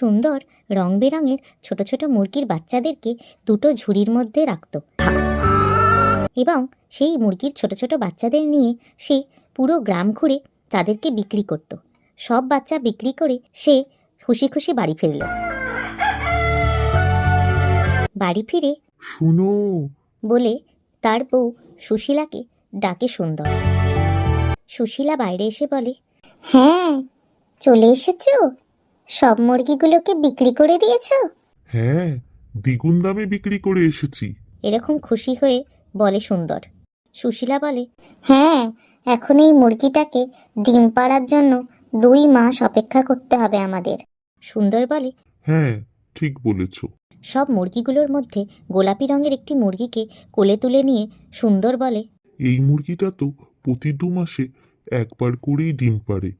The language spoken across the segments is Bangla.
সুন্দর রং বেরঙের ছোট ছোট মুরগির বাচ্চাদেরকে দুটো ঝুড়ির মধ্যে রাখত। এবং সেই মুরগির ছোট ছোট বাচ্চাদের নিয়ে সে পুরো গ্রাম ঘুরে তাদেরকে বিক্রি করত। সব বাচ্চা বিক্রি করে সে খুশি খুশি বাড়ি ফিরল। বাড়ি ফিরে শুনো। বলে তার বউ সুশীলাকে ডাকে সুন্দর। সুশীলা বাইরে এসে বলে হ্যাঁ। চলে এসেছ? সব মুরগিগুলোকে বিক্রি করে দিয়েছ? হ্যাঁ দ্বিগুণ দামে বিক্রি করে এসেছি। এরকম খুশি হয়ে বলে সুন্দর। সুশীলা বলে হ্যাঁ এখন এই মুরগিটাকে ডিম পাড়ার জন্য দুই মাস অপেক্ষা করতে হবে আমাদের। সুন্দর বলে হ্যাঁ ঠিক বলেছ। সব মুরগিগুলোর মধ্যে গোলাপি রঙের একটি মুরগিকে কোলে তুলে নিয়ে সুন্দর বলে এই মুরগিটা তো প্রতি দু মাসে একবার করেই ডিম পাড়ে।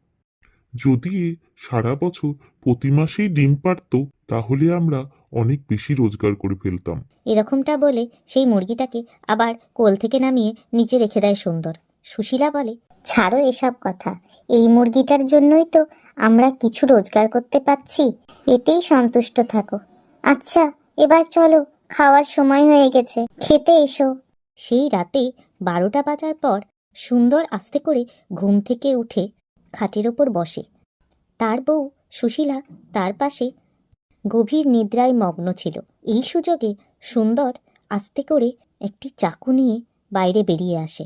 যদি এ সারা বছর প্রতি মাসেই ডিম পারত তাহলে আমরা অনেক বেশি রোজগার করে ফেলতাম। এরকমটা বলে সেই মুরগিটাকে আবার কোল থেকে নামিয়ে নিচে রেখে দেয় সুন্দর। সুশীলা বলে, ছাড়ো এসব কথা। এই মুরগিটার জন্যই তো আমরা কিছু রোজগার করতে পারছি। এতেই সন্তুষ্ট থাকো। আচ্ছা এবার চলো, খাওয়ার সময় হয়ে গেছে। খেতে এসো। সেই রাতে বারোটা বাজার পর সুন্দর আস্তে করে ঘুম থেকে উঠে খাটের ওপর বসে। তার বউ সুশীলা তার পাশে গভীর নিদ্রায় মগ্ন ছিল। এই সুযোগে সুন্দর আস্তে করে একটি চাকু নিয়ে বাইরে বেরিয়ে আসে।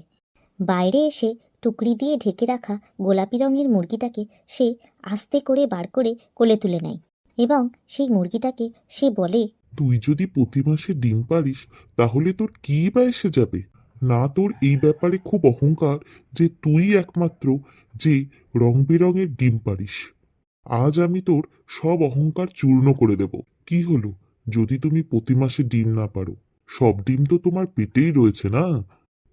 বাইরে এসে টুকরি দিয়ে ঢেকে রাখা গোলাপি রঙের মুরগিটাকে সে আস্তে করে বার করে কোলে তুলে নেয় এবং সেই মুরগিটাকে সে বলে, তুই যদি প্রতি মাসে ডিম পারিস তাহলে তোর কী বা এসে যাবে? না তোর এই ব্যাপারে খুব অহংকার যে তুই একমাত্র যে রং বেরঙের ডিম পারিস। আজ আমি তোর সব অহংকার চূর্ণ করে দেব। কি হলো? যদি তুমি প্রতি মাসে ডিম না পারো, সব ডিম তো তোমার পেটেই রয়েছে না?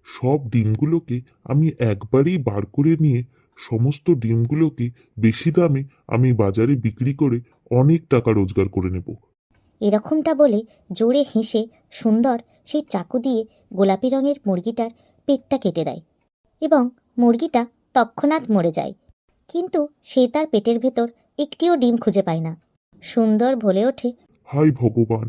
সব ডিমগুলোকে আমি একবারেই বার করে নিয়ে সমস্ত ডিমগুলোকে বেশি দামে আমি বাজারে বিক্রি করে অনেক টাকা রোজগার করে নেব। এরকমটা বলে জোরে হেসে সুন্দর সেই চাকু দিয়ে গোলাপি রঙের মুরগিটার পেটটা কেটে দেয় এবং মুরগিটা তৎক্ষণাৎ মরে যায়। কিন্তু সে তার পেটের ভেতর একটিও ডিম খুঁজে পায় না। সুন্দর বলে ওঠে হাই ভগবান।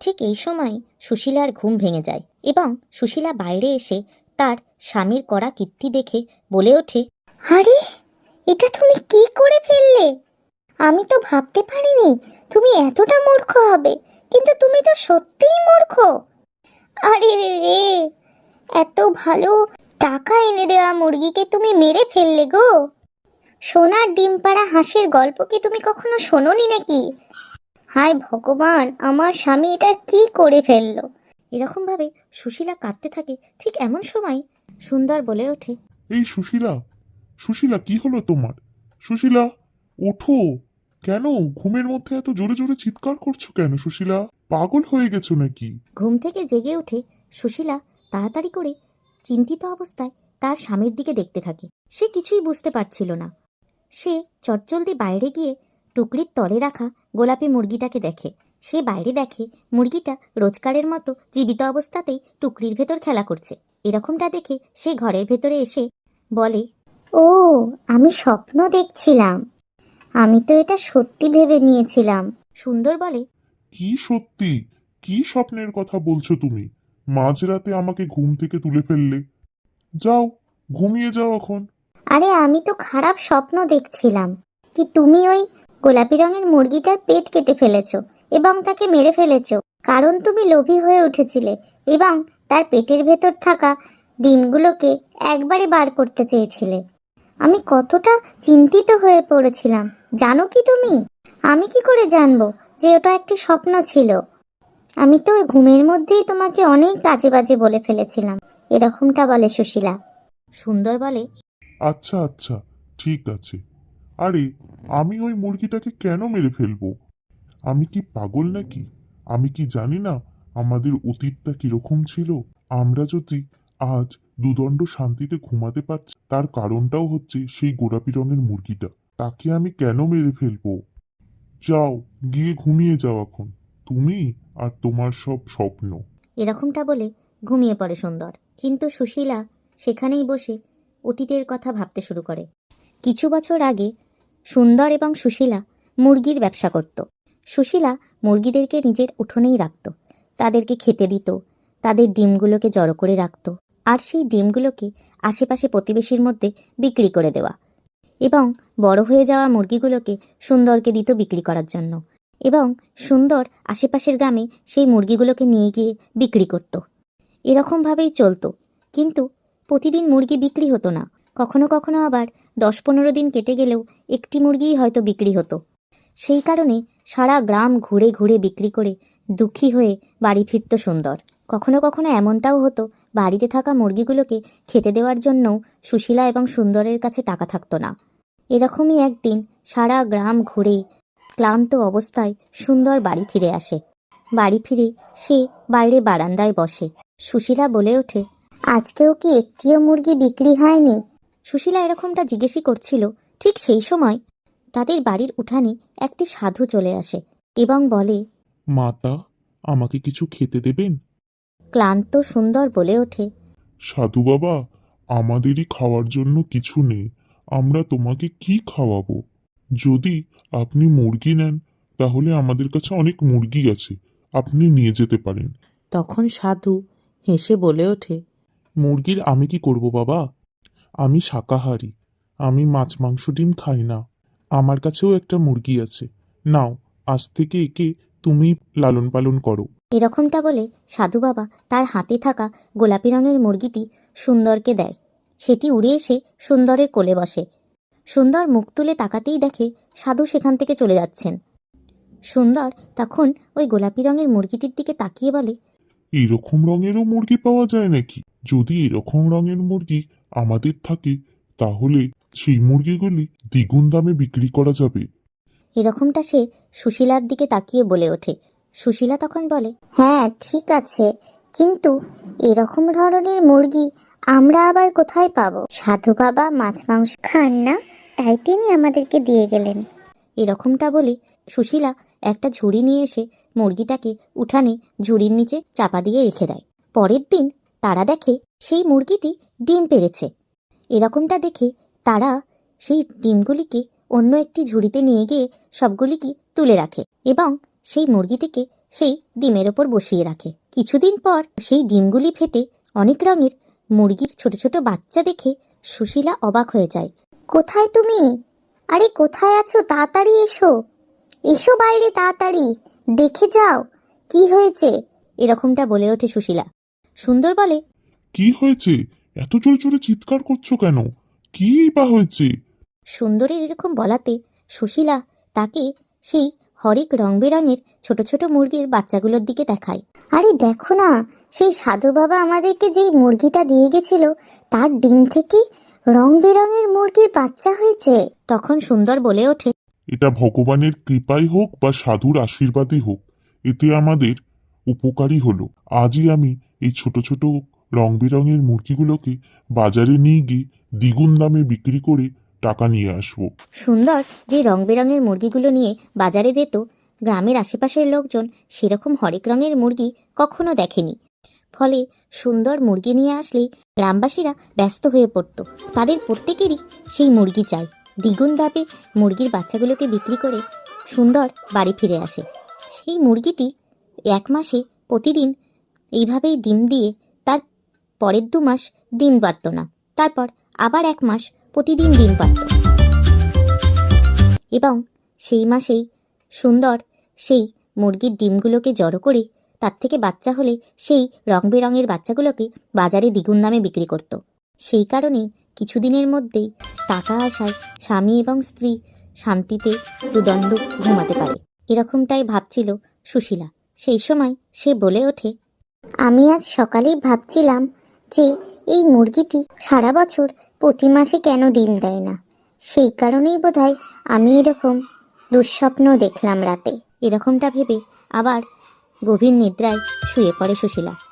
ঠিক এই সময় সুশীলার ঘুম ভেঙে যায় এবং সুশীলা বাইরে এসে তার স্বামীর করা কীর্তি দেখে বলে ওঠে আরে এটা তুমি কি করে ফেললে? আমি তো ভাবতে পারিনি তুমি এতটা মূর্খ হবে, কিন্তু তুমি তো সত্যিই মূর্খ। আরে রে, এত ভালো টাকা এনে দেওয়া মুরগিকে তুমি মেরে ফেললে গো। সোনার ডিম পাড়া হাঁসের গল্প কি তুমি কখনো শোনোনি নাকি? হায় ভগবান, আমার স্বামী এটা কি করে ফেলল? এরকমভাবে সুশীলা কাঁদতে থাকে ঠিক এমন সময় সুন্দর বলে ওঠে, এই সুশীলা সুশীলা কি হলো তোমার? সুশীলা, ওঠো। কেন? ঘুমের মধ্যে এত জোরে জোরে চিৎকার করছ কেন সুশীলা? পাগল হয়ে গেছো নাকি? ঘুম থেকে জেগে উঠে সুশীলা তাড়াতাড়ি করে চিন্তিত অবস্থায় তার স্বামীর দিকে দেখতে থাকে। সে কিছুই বুঝতে পারছিল না। সে চটজলদি বাইরে গিয়ে টুকরির তলে রাখা গোলাপি মুরগিটাকে দেখে। সে বাইরে দেখে মুরগিটা রোজকারের মতো জীবিত অবস্থাতেই টুকরির ভেতর খেলা করছে। এরকমটা দেখে সে ঘরের ভেতরে এসে বলে ও আমি স্বপ্ন দেখছিলাম। আমি তো এটা সত্যি ভেবে নিয়েছিলাম। সুন্দর বলে কি সত্যি? কি স্বপ্নের কথা বলছো তুমি? মাঝরাতে আমাকে ঘুম থেকে তুলে ফেললে। যাও ঘুমিয়ে যাও এখন। আরে আমি তো খারাপ স্বপ্ন দেখছিলাম। কি তুমি ওই গোলাপি রঙের মুরগিটার পেট কেটে ফেলেছো এবং তাকে মেরে ফেলেছো? কারণ তুমি লোভী হয়ে উঠেছিলে এবং তার পেটের ভেতর থাকা ডিমগুলোকে একবারে বার করতে চেয়েছিলে। আমি কতটা চিন্তিত হয়ে পড়েছিলাম। জানো কি তুমি? আমি কি করে জানব যে ওটা একটি স্বপ্ন ছিল? আমি তো ঘুমের মধ্যেই তোমাকে অনেক কাজে বাজে বলে ফেলেছিলাম। এরকমটা বলে সুশীলা। সুন্দর বলে। আচ্ছা আচ্ছা ঠিক আছে। আরে, আমি ওই মুরগিটাকে কেন মেরে ফেলব? আমি কি পাগল নাকি? আমি কি জানি না আমাদের অতীতটা কীরকম ছিল? আমরা যদি আজ দুদণ্ড শান্তিতে ঘুমাতে পারছে তার কারণটাও হচ্ছে সেই গোলাপি রঙের মুরগিটা। তাকে আমি কেন মেরে ফেলব? যাও, গিয়ে ঘুমিয়ে যাও এখন। তুমি আর তোমার সব স্বপ্ন। এরকমটা বলে ঘুমিয়ে পড়ে সুন্দর। কিন্তু সুশীলা সেখানেই বসে অতীতের কথা ভাবতে শুরু করে। কিছু বছর আগে সুন্দর এবং সুশীলা মুরগির ব্যবসা করত। সুশীলা মুরগিদেরকে নিজের উঠোনেই রাখত। তাদেরকে খেতে দিত। তাদের ডিমগুলোকে জড়ো করে রাখত। আর সেই ডিমগুলোকে আশেপাশে প্রতিবেশীর মধ্যে বিক্রি করে দেওয়া এবং বড় হয়ে যাওয়া মুরগিগুলোকে সুন্দরকে দিত বিক্রি করার জন্য এবং সুন্দর আশেপাশের গ্রামে সেই মুরগিগুলোকে নিয়ে গিয়ে বিক্রি করত। এরকমভাবেই চলতো। কিন্তু প্রতিদিন মুরগি বিক্রি হতো না। কখনো কখনো আবার দশ পনেরো দিন কেটে গেলেও একটি মুরগিই হয়তো বিক্রি হতো। সেই কারণে সারা গ্রাম ঘুরে ঘুরে বিক্রি করে দুঃখী হয়ে বাড়ি ফিরত সুন্দর। কখনো কখনো এমনটাও হতো, বাড়িতে থাকা মুরগিগুলোকে খেতে দেওয়ার জন্যও সুশীলা এবং সুন্দরের কাছে টাকা থাকতো না। এরকমই একদিন সারা গ্রাম ঘুরে ক্লান্ত অবস্থায় সুন্দর বাড়ি ফিরে আসে। বাড়ি ফিরে সে বাইরে বারান্দায় বসে। সুশীলা বলে ওঠে, আজকেও কি একটিও মুরগি বিক্রি হয়নি? সুশীলা এরকমটা জিজ্ঞেসই করছিল, ঠিক সেই সময়? তাদের বাড়ির উঠানে একটি সাধু চলে আসে এবং বলে, মাতা, আমাকে কিছু খেতে দেবেন? ক্লান্ত সুন্দর বলে ওঠে। সাধু বাবা আমাদেরই খাওয়ার জন্য কিছু নেই। আমরা তোমাকে কি খাওয়াবো? যদি আপনি মুরগি নেন তাহলে আমাদের কাছে অনেক মুরগি আছে। আপনি নিয়ে যেতে পারেন। তখন সাধু হেসে বলে ওঠে মুরগির আমি কি করব বাবা? আমি শাকাহারি আমি মাছ মাংস ডিম খাই না। আমার কাছেও একটা মুরগি আছে। নাও আজ থেকে একে তুমি লালন পালন করো। এরকমটা বলে সাধু বাবা তার হাতে থাকা গোলাপি রঙের মুরগিটি সুন্দরকে দেয়। সেটি উড়ে এসে সুন্দরের কোলে বসে। সুন্দর মুখ তুলে তাকাতেই দেখে সাধু সেখান থেকে চলে যাচ্ছেন। সুন্দর তখন ওই গোলাপি রঙের মুরগিটির দিকে তাকিয়ে বলে এরকম রঙেরও মুরগি পাওয়া যায় নাকি? যদি এরকম রঙের মুরগি আমাদের থাকে তাহলে সেই মুরগিগুলি দ্বিগুণ দামে বিক্রি করা যাবে। এরকমটা সে সুশীলার দিকে তাকিয়ে বলে ওঠে। সুশীলা তখন বলে হ্যাঁ ঠিক আছে। কিন্তু এরকম ধরনের মুরগি আমরা আবার কোথায় পাবো? সাধু বাবা মাছ মাংস খান না তাই তিনি আমাদেরকে দিয়ে গেলেন। এরকমটা বলে সুশীলা একটা ঝুড়ি নিয়ে এসে মুরগিটাকে উঠানে ঝুড়ির নিচে চাপা দিয়ে রেখে দেয়। পরের দিন তারা দেখে সেই মুরগিটি ডিম পেড়েছে এরকমটা দেখে তারা সেই ডিমগুলিকে অন্য একটি ঝুড়িতে নিয়ে গিয়ে সবগুলিকে তুলে রাখে এবং সেই মুরগিটিকে সেই ডিমের ওপর বসিয়ে রাখে। কিছুদিন পর সেই ডিমগুলি ফেটে অনেক রঙের মুরগির ছোট ছোট বাচ্চা দেখে সুশীলা অবাক হয়ে যায়। কোথায় তুমি? আরে কোথায় আছো? তাড়াতাড়ি এসো। এসো বাইরে তাড়াতাড়ি। দেখে যাও কি হয়েছে? এরকমটা বলে ওঠে সুশীলা। সুন্দর বলে কি হয়েছে? এত জোরে জোরে চিৎকার করছ কেন? কি বা হয়েছে? সুন্দরের এরকম বলাতে সুশীলা তাকে সেই হরেক রং বেরঙের ছোট ছোট মুরগির বাচ্চাগুলোর দিকে দেখায়। আরে দেখো না, সেই সাধু বাবা আমাদেরকে যেই মুরগিটা দিয়ে গেছিল, তার ডিম থেকে রং বেরঙের মুরগির বাচ্চা হয়েছে। তখন সুন্দর বলে ওঠে, এটা ভগবানের কৃপাই হোক বা সাধুর আশীর্বাদই হোক, এতে আমাদের উপকারী হলো। আজই আমি এই ছোট ছোট রং বেরঙের মুরগিগুলোকে বাজারে নিয়ে গিয়ে দ্বিগুণ দামে বিক্রি করে টাকা নিয়ে আসব। সুন্দর, যে রং বেরঙের মুরগিগুলো নিয়ে বাজারে যেত, গ্রামের আশেপাশের লোকজন সেরকম হরেক রঙের মুরগি কখনো দেখেনি। ফলে সুন্দর মুরগি নিয়ে আসলেই গ্রামবাসীরা ব্যস্ত হয়ে পড়তো। তাদের প্রত্যেকেরই সেই মুরগি চাই দ্বিগুণ দাপে মুরগির বাচ্চাগুলোকে বিক্রি করে সুন্দর বাড়ি ফিরে আসে। সেই মুরগিটি এক মাসে প্রতিদিন এইভাবেই ডিম দিয়ে, তার পরের দু মাস ডিম পারত না। তারপর আবার এক মাস প্রতিদিন ডিম পারত এবং সেই মাসেই সুন্দর সেই মুরগির ডিমগুলোকে জড়ো করে তার থেকে বাচ্চা হলে সেই রং বেরঙের বাচ্চাগুলোকে বাজারে দ্বিগুণ দামে বিক্রি করত। সেই কারণেই কিছুদিনের মধ্যেই টাকা আসায় স্বামী এবং স্ত্রী শান্তিতে দুদণ্ড ঘুমাতে পারে। এরকমটাই ভাবছিল সুশীলা। সেই সময় সে বলে ওঠে, আমি আজ সকালেই ভাবছিলাম যে এই মুরগিটি সারা বছর প্রতি মাসে কেন ডিম দেয় না? সেই কারণেই বোধহয় আমি এরকম দুঃস্বপ্ন দেখলাম রাতে। এরকমটা ভেবে আবার গভীর নিদ্রায় শুয়ে পড়ে সুশীলা।